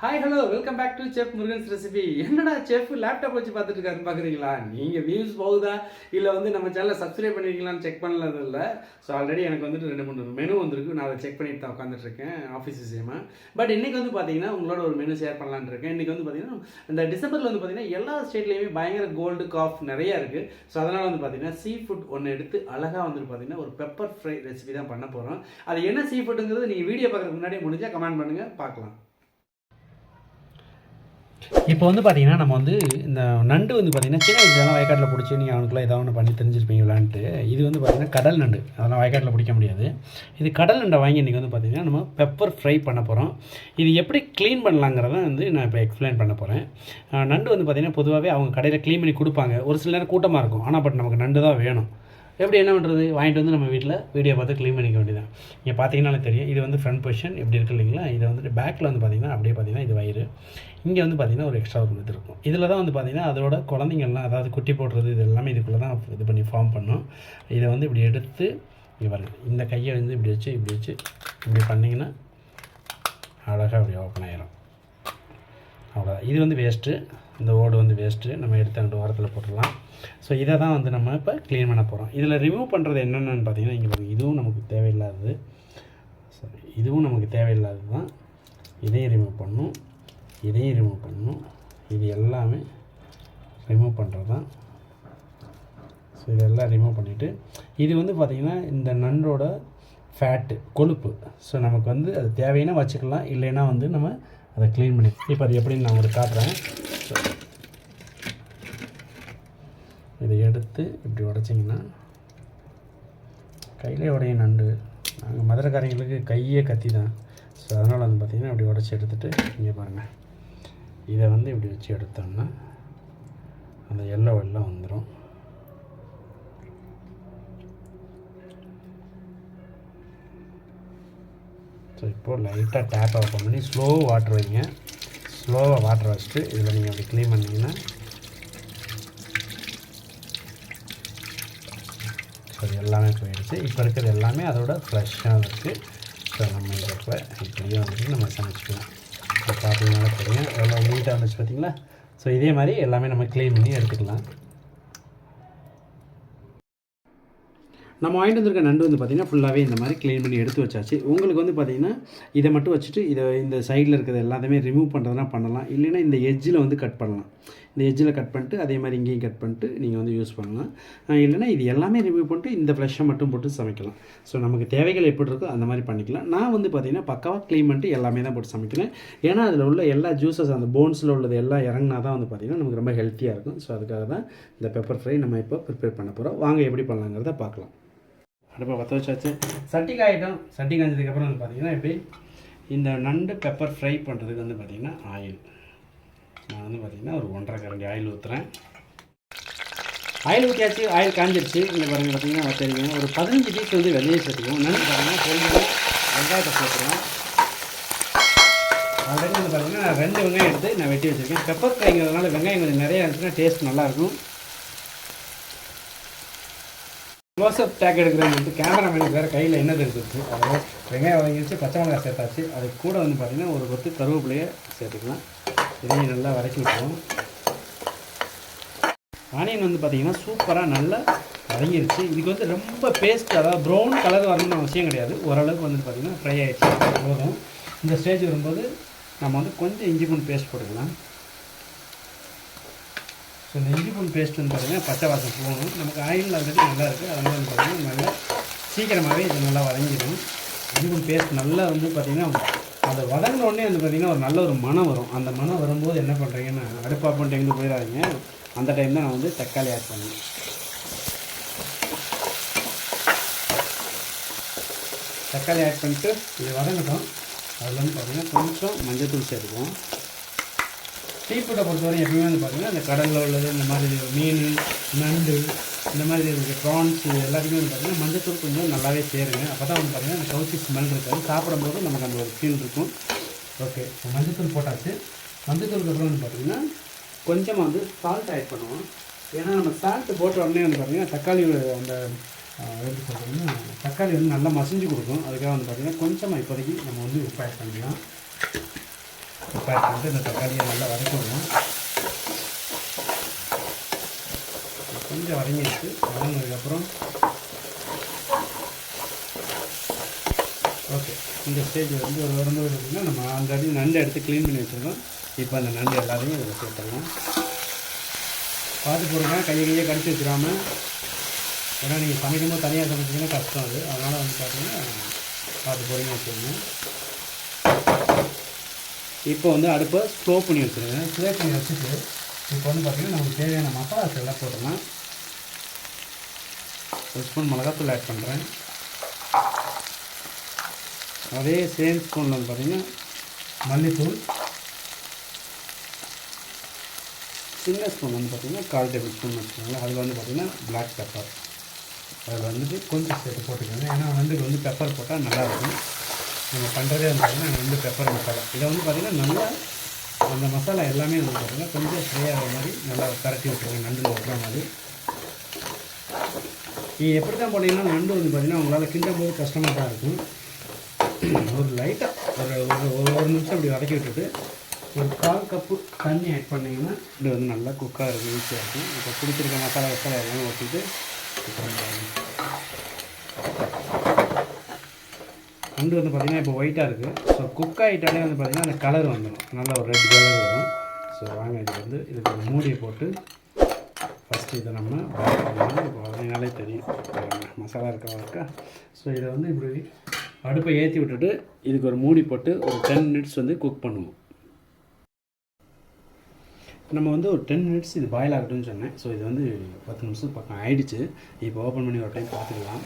Hi hello welcome back to chef Murugan's recipe என்னடா chef laptop வச்சு பார்த்துட்டு இருக்காருன்னு பார்க்குறீங்களா? நீங்கள் வியூஸ் போகுதா? இல்லை வந்து நம்ம சேனலை சப்ஸ்கிரைப் பண்ணிருக்கீங்களான்னு செக் பண்ணது இல்லை. ஸோ ஆல்ரெடி எனக்கு வந்துட்டு ரெண்டு மூணு மெனு வந்திருக்கு. நான் அதை செக் பண்ணிட்டு தான் உட்காந்துட்டுருக்கேன் ஆஃபீஸ் விஷயமா. பட் இன்னைக்கு வந்து பார்த்தீங்கன்னா உங்களோட ஒரு மெனு ஷேர் பண்ணலான்னு இருக்கேன். இன்னைக்கு வந்து பார்த்தீங்கன்னா இந்த டிசம்பரில் வந்து பார்த்தீங்கன்னா எல்லா ஸ்டேட்லேயுமே பயங்கர கோல்டு காஃப் நிறையா இருக்குது ஸோ அதனால் வந்து பார்த்தீங்கன்னா சீ ஃபுட் ஒன்று எடுத்து அழகாக வந்துட்டு பார்த்தீங்கன்னா ஒரு பெப்பர் ஃப்ரை ரெசிபி தான் பண்ண போகிறோம் அது என்ன சீ ஃபுட்டுங்கிறது நீங்கள் வீடியோ பார்க்குறதுக்கு முன்னாடியே முடிஞ்சால் கமெண்ட் பண்ணுங்கள் பார்க்கலாம். இப்போ வந்து பார்த்தீங்கன்னா நம்ம வந்து இந்த நண்டு வந்து பார்த்தீங்கன்னா சின்ன வயசுலாம் வயக்காட்டில் பிடிச்சி நீங்கள் அவனுக்குலாம் ஏதாவது ஒன்று பண்ணி தெரிஞ்சிருப்பீங்களான்ட்டு இது வந்து பார்த்தீங்கன்னா கடல் நண்டு. அதெல்லாம் வயக்காட்டில் பிடிக்க முடியாது. இது கடல் நண்டை வாங்கி இன்றைக்கி வந்து பார்த்திங்கன்னா நம்ம பெப்பர் ஃப்ரை பண்ண போகிறோம் இது எப்படி க்ளீன் பண்ணலாங்கிறத வந்து நான் இப்போ எக்ஸ்பிளைன் பண்ண போகிறேன் நண்டு வந்து பார்த்தீங்கன்னா பொதுவாகவே அவங்க கடையில் க்ளீன் பண்ணி கொடுப்பாங்க. ஒரு சில நேரம் கூட்டமாக இருக்கும். ஆனால் பட் நமக்கு நண்டு தான் வேணும். எப்படி என்ன பண்ணுறது வாங்கிட்டு வந்து நம்ம வீட்டில் வீடியோ பார்த்து க்ளீன் பண்ணிக்க வேண்டியதான் இங்கே பார்த்தீங்கன்னாலே தெரியும். இது வந்து ஃப்ரண்ட் பொசிஷன் எப்படி இருக்கு இல்லைங்களா? இது வந்துட்டு பேக்கில் வந்து பார்த்தீங்கன்னா அப்படியே பார்த்தீங்கன்னா இது வயிறு. இங்கே வந்து பார்த்தீங்கன்னா ஒரு எக்ஸ்ட்ரா ஒரு இது இருக்கும். இதில் தான் வந்து பார்த்தீங்கன்னா அதோட குழந்தைங்கள்லாம் அதாவது குட்டி போடுறது இது எல்லாமே இதுக்குள்ளே தான் இது பண்ணி ஃபார்ம் பண்ணும். இதை வந்து இப்படி எடுத்து இங்கே பாருங்க. இந்த கையை வந்து இப்படி வச்சு இப்படி வச்சு இப்படி பண்ணிங்கன்னா அழகாக அப்படி ஓப்பன் ஆயிரும். இது வந்து வேஸ்ட்டு இந்த ஓடு வந்து வேஸ்ட்டு நம்ம எடுத்து ரெண்டு வாரத்தில் போட்டுடலாம் ஸோ இதை தான் வந்து நம்ம இப்போ க்ளீன் பண்ண போகிறோம் இதில் ரிமூவ் பண்ணுறது என்னென்னு பார்த்தீங்கன்னா இங்கே இதுவும் நமக்கு தேவையில்லாதது. ஸோ இதுவும் நமக்கு தேவையில்லாதது தான் இதையும் ரிமூவ் பண்ணும் இதையும் ரிமூவ் பண்ணணும். இது எல்லாமே ரிமூவ் பண்ணுறது தான் ஸோ இதெல்லாம் ரிமூவ் பண்ணிவிட்டு இது வந்து பார்த்திங்கன்னா இந்த நண்டோட ஃபேட்டு கொழுப்பு. ஸோ நமக்கு வந்து அது தேவைன்னா வச்சுக்கலாம் இல்லைன்னா வந்து நம்ம அதை க்ளீன் பண்ணி இப்போ அது எப்படின்னு நான் உங்களுக்கு காட்டுறேன். இதை எடுத்து இப்படி உடைச்சிங்கன்னா கையிலே உடையும் நண்டு. நாங்கள் மதுரைக்காரங்களுக்கு கையே கத்தி தான். ஸோ அதனால் வந்து பார்த்திங்கன்னா இப்படி உடச்சி எடுத்துகிட்டு இங்கே பாருங்கள் இதை வந்து இப்படி வச்சு எடுத்தோம்னா அந்த எல்லோ எல்லாம் வந்துடும் ஸோ இப்போது லைட்டாக டேப் ஓப்பன் பண்ணி ஸ்லோ வாட்டர் வைங்க. ஸ்லோவாக வாட்டர் வச்சுட்டு இதில் நீங்கள் அப்படி க்ளீன் பண்ணிங்கன்னா ஸோ இது எல்லாமே போயிடுச்சு. இப்போ இருக்கிறது எல்லாமே அதோட ஃப்ரெஷ்ஷாக இருக்குது ஸோ நம்ம இதை இப்போ இப்படியே வந்துட்டு நம்ம சமைச்சிக்கலாம். இப்போ பார்த்தீங்கன்னா தெரியும் எவ்வளோ நீட்டாக இருந்துச்சு பார்த்தீங்களா? ஸோ இதே மாதிரி எல்லாமே நம்ம க்ளீன் பண்ணி எடுத்துக்கலாம். நம்ம வாங்கிட்டு வந்திருக்க நண்டு வந்து பார்த்திங்கன்னா ஃபுல்லாகவே இந்த மாதிரி க்ளீன் பண்ணி எடுத்து வச்சாச்சு. உங்களுக்கு வந்து பார்த்திங்கன்னா இதை மட்டும் வச்சுட்டு இதை இந்த சைடில் இருக்கிறது எல்லாத்தையுமே ரிமூவ் பண்ணுறதுனா பண்ணலாம். இல்லைன்னா இந்த எஜ்ஜில் வந்து கட் பண்ணலாம். இந்த எஜ்ஜில் கட் பண்ணிட்டு அதே மாதிரி இங்கேயும் கட் பண்ணிட்டு நீங்கள் வந்து யூஸ் பண்ணலாம். இல்லைன்னா இது எல்லாமே ரிமூவ் பண்ணிட்டு இந்த ஃப்ளஷை மட்டும் போட்டு சமைக்கலாம். ஸோ நமக்கு தேவைகள் எப்படி இருக்கோ அந்த மாதிரி பண்ணிக்கலாம். நான் வந்து பார்த்திங்கன்னா பக்காவாக க்ளீன் பண்ணிட்டு எல்லாமே தான் போட்டு சமைக்கிறேன். ஏன்னா அதில் உள்ள எல்லா ஜூஸஸ் அந்த போன்ஸில் உள்ளது எல்லாம் இறங்கினா தான் வந்து பார்த்திங்கன்னா நமக்கு ரொம்ப ஹெல்த்தியாக இருக்கும். ஸோ அதுக்காக தான் இந்த பெப்பர் ஃப்ரை நம்ம இப்போ ப்ரிப்பேர் பண்ண போகிறோம் வாங்க எப்படி பண்ணலாங்கிறத பார்க்கலாம். அடுப்பை பற்ற வச்சாச்சு. சட்டி காயிட்டும் சட்டி காய்ஞ்சதுக்கப்புறம் வந்து பார்த்திங்கன்னா இப்படி இந்த நண்டு பெப்பர் ஃப்ரை பண்ணுறதுக்கு வந்து பார்த்திங்கன்னா ஆயில் நான் வந்து பார்த்திங்கன்னா ஒரு ஒன்றரை கரண்டி ஆயில் ஊற்றுறேன் ஆயில் ஊற்றியாச்சு ஆயில் காஞ்சிருச்சு. இந்த பாருங்கள் பார்த்தீங்கன்னா வச்சிருக்கேன் ஒரு பதினஞ்சு பீஸ் வந்து வெளியே சேர்த்துக்குவோம். நண்டு பாருங்கள் கொஞ்சம் வெங்காயத்தை சேர்த்துருவோம் ஆல்ரெடி வந்து பார்த்தீங்கன்னா நான் ரெண்டு வெங்காயம் எடுத்து நான் வெட்டி வச்சுருக்கேன். பெப்பர் ஃப்ரைங்கிறதுனால வெங்காயம் கொஞ்சம் நிறையா இருந்துச்சுன்னா டேஸ்ட் நல்லாயிருக்கும் க்ளோஸ்அப் டேக் வந்து கேமராமேனுக்கு வேறு கையில் என்ன இருக்குது அதில் வெங்காயம் வதங்கிடுச்சு பச்சை மிளகாய் சேர்த்தாச்சு. அது கூட வந்து பார்த்திங்கன்னா ஒரு கொத்து கருவேப்பிலையை சேர்த்துக்கலாம். இதையும் நல்லா வதக்கி விட்டுருவோம். ஆனியன் வந்து பார்த்திங்கன்னா சூப்பராக நல்லா வதங்கிருச்சு. இதுக்கு வந்து ரொம்ப பேஸ்ட் அதாவது ப்ரௌன் கலர் வரணும்னு அவசியம் கிடையாது. ஓரளவுக்கு வந்து பார்த்திங்கன்னா ஃப்ரை ஆகிடுச்சு போதும். இந்த ஸ்டேஜ் வரும்போது நம்ம வந்து கொஞ்சம் இஞ்சி பூண்டு பேஸ்ட் போட்டுக்கலாம். ஸோ இந்த இஞ்சி பூண்டு பேஸ்ட் வந்து பார்த்திங்கன்னா பச்சை வாசம் போகணும். நமக்கு ஆயில் வந்துட்டு நல்லா இருக்குது அதனால் வந்து பார்த்திங்கன்னா நல்லா சீக்கிரமாகவே இது நல்லா வதங்கிடும். இஞ்சி பூண்டு பேஸ்ட் நல்லா வந்து பார்த்திங்கன்னா அதை வதங்கின உடனே வந்து பார்த்திங்கன்னா ஒரு நல்ல ஒரு மனம் வரும். அந்த மனம் வரும்போது என்ன பண்ணுறீங்கன்னா அடுப்பா பண்ணிட்டு எங்கே போயிடாதீங்க. அந்த டைம் தான் நான் வந்து தக்காளி ஆட் பண்ணுவேன் தக்காளி ஆட் பண்ணிட்டு இது வதங்கட்டும். அதில் வந்து பார்த்திங்கன்னா கொஞ்சம் மஞ்சள் தூள் சேர்த்துக்குவோம். சீ ஃபுட்டை பொறுத்தவரை எப்பவுமே வந்து பார்த்திங்கன்னா அந்த கடலில் உள்ளது இந்த மாதிரி மீன் நண்டு இந்த மாதிரி இருக்க ப்ரான்ஸ் இது எல்லாத்தையுமே வந்து பார்த்திங்கன்னா மஞ்சத்தூள் கொஞ்சம் நல்லாவே சேருங்க. அப்போ தான் வந்து பார்த்திங்கன்னா அந்த கவுச்சி ஸ்மெல் இருக்காது. சாப்பிடும்போது நமக்கு அந்த ஒரு ஃபீல் இருக்கும். ஓகே இப்போ மஞ்சத்தூள் போட்டாச்சு. மஞ்சத்தூளுக்கு அப்புறம் வந்து பார்த்திங்கன்னா கொஞ்சமாக வந்து சால்ட் ஆட் பண்ணுவோம். ஏன்னா நம்ம சால்ட்டு போட்ட உடனே வந்து பார்த்திங்கன்னா தக்காளியோட அந்த எப்படி சொல்கிறோம்னா தக்காளி வந்து நல்லா மசிஞ்சு கொடுக்கும். அதுக்காக வந்து பார்த்திங்கன்னா கொஞ்சமாக இப்போதைக்கு நம்ம வந்து உப்பு ஆட் பண்ணிக்கலாம். இப்போ வந்து இந்த தக்காளியை நல்லா வதக்கணும் கொஞ்சம் வதங்கிடுச்சு வதங்கினதுக்கப்புறம் ஓகே இந்த ஸ்டேஜ் வந்து ஒரு வரும்போது பார்த்திங்கன்னா நம்ம ஆல்ரெடி நண்டு எடுத்து க்ளீன் பண்ணி வச்சுருக்கோம் இப்போ அந்த நண்டு எல்லாத்தையும் இதில் சேர்த்துடலாம் பார்த்து போடுங்க கையை கையை கடிச்சு வச்சிடாம ஏன்னா நீங்கள் சமைக்கும்போது தனியாக சமைச்சிங்கன்னா கஷ்டம் அது அதனால் வந்து பார்த்தீங்கன்னா பார்த்து பொறுமையாக வச்சுருங்க இப்போ வந்து அடுப்பை ஸ்லோ பண்ணி வச்சுருங்க ஸ்லோ பண்ணி வச்சுட்டு இப்போ வந்து பார்த்திங்கன்னா நமக்கு தேவையான மசாலாஸ் எல்லாம் போட்டுடலாம். ஒரு ஸ்பூன் மிளகாத்தூள் ஆட் பண்ணுறேன் அதே சேம் ஸ்பூனில் வந்து பார்த்திங்கன்னா மல்லித்தூள். சின்ன ஸ்பூன் வந்து பார்த்திங்கன்னா கால் டேபிள் ஸ்பூன் வச்சுக்கோங்களேன் அதில் வந்து பார்த்திங்கன்னா பிளாக் பெப்பர் அதில் வந்துட்டு கொஞ்சம் சேர்த்து போட்டுக்கோங்க. ஏன்னா வந்து வந்து பெப்பர் போட்டால் நல்லாயிருக்கும் நம்ம பண்ணுறதே வந்து பார்த்திங்கன்னா நண்டு பெப்பர் மசாலா இதை வந்து பார்த்திங்கன்னா நல்லா அந்த மசாலா எல்லாமே வந்து பார்த்திங்கன்னா கொஞ்சம் ஃப்ரை ஆகிற மாதிரி நல்லா பரட்டி விட்டுருங்க. நண்டில் ஒட்டுற மாதிரி. நீங்கள் எப்படி தான் போனீங்கன்னா நண்டு வந்து பார்த்திங்கன்னா உங்களால் கிண்டும் போது கஷ்டமாக தான் இருக்கும். ஒரு லைட்டாக ஒரு ஒரு ஒரு ஒரு நிமிஷம் அப்படி வதக்கி விட்டுட்டு ஒரு கால் கப்பு தண்ணி ஆட் பண்ணிங்கன்னா இது வந்து நல்லா குக்காக இருக்கும் ஈஸியாக இருக்கும். இப்போ பிடிச்சிருக்க மசாலா மசாலா எல்லாம் ஊற்றிட்டு நண்டு வந்து பார்த்திங்கன்னா இப்போ ஒயிட்டாக இருக்குது ஸோ குக் ஆகிட்டாலே வந்து பார்த்திங்கன்னா அந்த கலர் வந்துடும் நல்ல ஒரு ரெட் கலர் வரும். ஸோ வாங்க இது வந்து இதுக்கு ஒரு மூடியை போட்டு ஃபஸ்ட்டு இதை நம்ம பாயில் இப்போ அதனாலே தெரியும். மசாலா இருக்கா இருக்கா? ஸோ இதை வந்து இப்படி அடுப்பை ஏற்றி விட்டுட்டு இதுக்கு ஒரு மூடி போட்டு ஒரு டென் மினிட்ஸ் வந்து குக் பண்ணுவோம். நம்ம வந்து ஒரு டென் மினிட்ஸ் இது பாயில் ஆகட்டும்னு சொன்னேன். ஸோ இது வந்து பத்து நிமிஷம் பக்கம் ஆயிடுச்சு. இப்போ ஓப்பன் பண்ணி ஒரு டைம் பார்த்துக்கலாம்.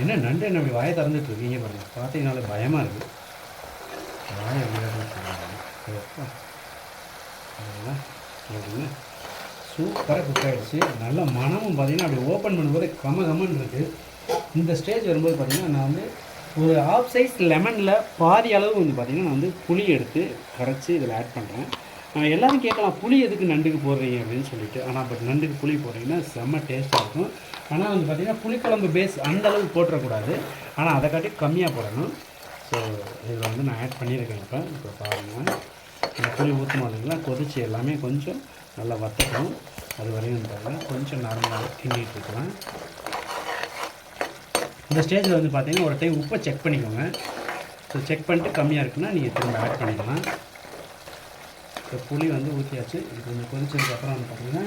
என்ன நண்டு என்ன அப்படி வாயை திறந்துட்டு இருக்கீங்க பாருங்க. பார்த்தீங்கனால பயமாக இருக்குது வாயை அப்படின்னா சூப்பராக குக் ஆகிடுச்சு நல்ல மனமும் பார்த்தீங்கன்னா அப்படி ஓப்பன் பண்ணும்போது கம கமன் இருக்குது இந்த ஸ்டேஜ் வரும்போது பார்த்தீங்கன்னா நான் வந்து ஒரு ஆஃப் சைஸ் லெமனில் பாதி அளவு வந்து பார்த்தீங்கன்னா நான் வந்து புளி எடுத்து கரைச்சி இதில் ஆட் பண்ணுறேன் எல்லாரும் கேட்கலாம் புளி எதுக்கு நண்டுக்கு போடுறீங்க அப்படின்னு சொல்லிட்டு. ஆனால் பட் நண்டுக்கு புளி போடுறீங்கன்னா செம்ம டேஸ்ட்டாக இருக்கும். ஆனால் வந்து பார்த்திங்கன்னா புளிக்குழம்பு பேஸ் அந்த அளவுக்கு போட்டுறக்கூடாது. ஆனால் அதை காட்டி கம்மியாக போடணும். ஸோ இதில் வந்து நான் ஆட் பண்ணியிருக்கேன் இப்போ. இப்போ பாருங்கள் இந்த புளி ஊற்றும் இல்லைங்களா கொதிச்சு எல்லாமே கொஞ்சம் நல்லா வத்தட்டும் அது வரையும் வந்து பாருங்கள் கொஞ்சம் நார்மலாக கிண்டிட்டு இருக்கலாம் இந்த ஸ்டேஜில் வந்து பார்த்தீங்கன்னா ஒரு டைம் உப்பை செக் பண்ணிக்கோங்க. ஸோ செக் பண்ணிட்டு கம்மியாக இருக்குன்னா நீங்கள் திரும்ப ஆட் பண்ணிக்கலாம். இப்போ புளி வந்து ஊற்றியாச்சு இது கொஞ்சம் கொதிச்சதுக்கப்புறம் வந்து பார்த்தீங்கன்னா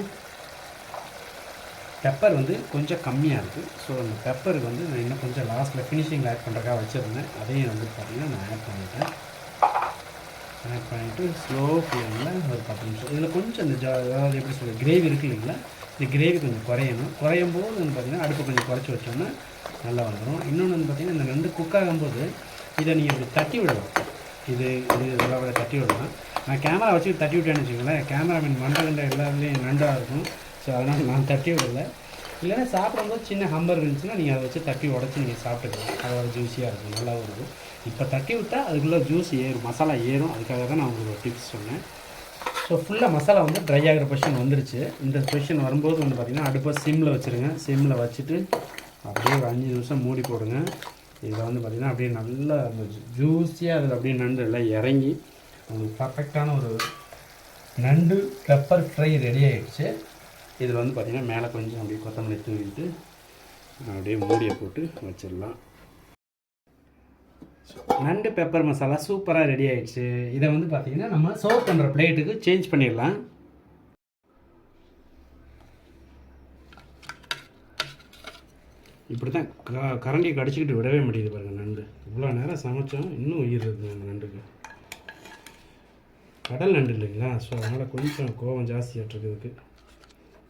பெப்பர் வந்து கொஞ்சம் கம்மியாக இருக்குது ஸோ அந்த பெப்பருக்கு வந்து நான் இன்னும் கொஞ்சம் லாஸ்ட்டில் ஃபினிஷிங்கில் ஆட் பண்ணுறக்காக வச்சுருந்தேன். அதையும் வந்து பார்த்திங்கன்னா நான் ஆட் பண்ணிட்டேன். ஆட் பண்ணிவிட்டு ஸ்லோ ஃப்ளேமில் ஒரு பத்து நிமிஷம். இதில் கொஞ்சம் இந்த ஜா அதாவது எப்படி சொல்ல கிரேவி இருக்கு இல்லைங்களா? இந்த கிரேவி கொஞ்சம் குறையணும். குறையும் போது வந்து பார்த்திங்கன்னா அடுப்பை கொஞ்சம் குறைச்சி வச்சோன்னா நல்லா வந்துடும் இன்னொன்று வந்து பார்த்திங்கன்னா இந்த நண்டு குக் ஆகும்போது இதை நீங்கள் இப்படி தட்டி விடலாம் இது இது இதெல்லாம் விட தட்டி விடலாம். நான் கேமரா வச்சு தட்டி விட்டேன்னு வச்சுக்கோங்களேன். கேமராமேன் மண்டகண்ட எல்லாத்துலேயும் நண்டாக இருக்கும். ஸோ அதனால் நான் தட்டி விடல இல்லைன்னா சாப்பிடும்போது சின்ன ஹம்பர் இருந்துச்சுன்னா நீங்கள் அதை வச்சு தட்டி உடச்சி நீங்கள் சாப்பிட்டுக்கலாம். அதோட ஜூஸியாக இருக்கும். நல்லாவும் இருக்கும். இப்போ தட்டி விட்டால் அதுக்குள்ளே ஜூஸ் ஏறும். மசாலா ஏறும். அதுக்காக தான் நான் உங்களுக்கு ஒரு டிப்ஸ் சொன்னேன். ஸோ ஃபுல்லாக மசாலா வந்து ட்ரை ஆகிற பொசிஷன் வந்துருச்சு. இந்த பொசிஷன் வரும்போது வந்து பார்த்திங்கன்னா அடுப்பை சிம்மில் வச்சுருங்க. சிம்மில் வச்சுட்டு அப்படியே ஒரு அஞ்சு நிமிஷம் மூடி போடுங்க. இதில் வந்து பார்த்திங்கன்னா அப்படியே நல்லா அந்த ஜூஸியாக அதில் அப்படியே நண்டு எல்லாம் இறங்கி ஒரு பர்ஃபெக்டான ஒரு நண்டு பெப்பர் ஃப்ரை ரெடி ஆகிடுச்சு இதில் வந்து பார்த்திங்கன்னா மேலே கொஞ்சம் அப்படியே கொத்தமல்லி தூவிட்டு அப்படியே மூடியை போட்டு வச்சிடலாம். நண்டு பெப்பர் மசாலா சூப்பராக ரெடி ஆகிடுச்சு இதை வந்து பார்த்திங்கன்னா நம்ம சர்வ் பண்ணுற பிளேட்டுக்கு சேஞ்ச் பண்ணிடலாம். இப்படி தான் க கரண்டியை கடிச்சிக்கிட்டு விடவே முடியுது பாருங்கள் நண்டு. இவ்வளோ நேரம் சமைச்சோம் இன்னும் உயிர் இருக்குது அந்த நண்டுக்கு. கடல் நண்டு இல்லைங்களா? ஸோ அதனால் கொஞ்சம் கோவம் ஜாஸ்தியாக இதுக்கு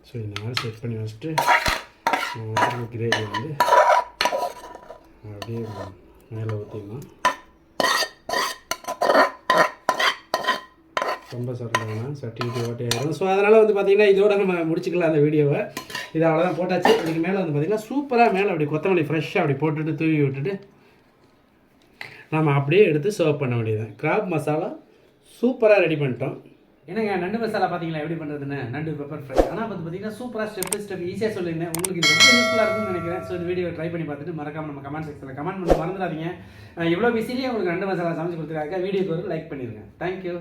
ஸோ இந்த மாதிரி செட் பண்ணி வச்சுட்டு கிரேவி வந்து அப்படியே மேலே ஊற்றிக்கலாம் ரொம்ப சொல்கிறாங்க சர்டிஃபிகேட் விட்டு ஸோ அதனால் வந்து பார்த்தீங்கன்னா இதோட நம்ம முடிச்சுக்கலாம் அந்த வீடியோவை. இது அவ்வளோதான் போட்டாச்சு. இதுக்கு மேலே வந்து பார்த்தீங்கன்னா சூப்பராக மேலே அப்படி கொத்தமல்லி ஃப்ரெஷ்ஷாக அப்படி போட்டுட்டு தூவி விட்டுட்டு நம்ம அப்படியே எடுத்து சர்வ் பண்ண வேண்டியது கிராப் மசாலா சூப்பராக ரெடி பண்ணிட்டோம். என்னங்க நண்டு மசாலா பார்த்தீங்களா எப்படி பண்ணுறதுன்னு நண்டு பெப்பர் ஃப்ரை ஆனால் பார்த்து பார்த்தீங்கன்னா சூப்பராக ஸ்டெப் பை ஸ்டெப் ஈஸியாக சொல்லியிருந்தேன் உங்களுக்கு இது ரொம்ப யூஸ்ஃபுல்லாக இருக்கும்னு நினைக்கிறேன். ஸோ இந்த வீடியோ ட்ரை பண்ணி பார்த்துட்டு மறக்காம நம்ம கமெண்ட் செக்ஷனில் கமெண்ட் பண்ணி மறந்துடாதீங்க. எவ்வளோ இவ்வளோ பிஸிலேயே உங்களுக்கு நண்டு மசாலா சமைச்சு கொடுத்துருக்காங்க வீடியோக்கு ஒரு லைக் பண்ணிடுங்க தேங்க்யூ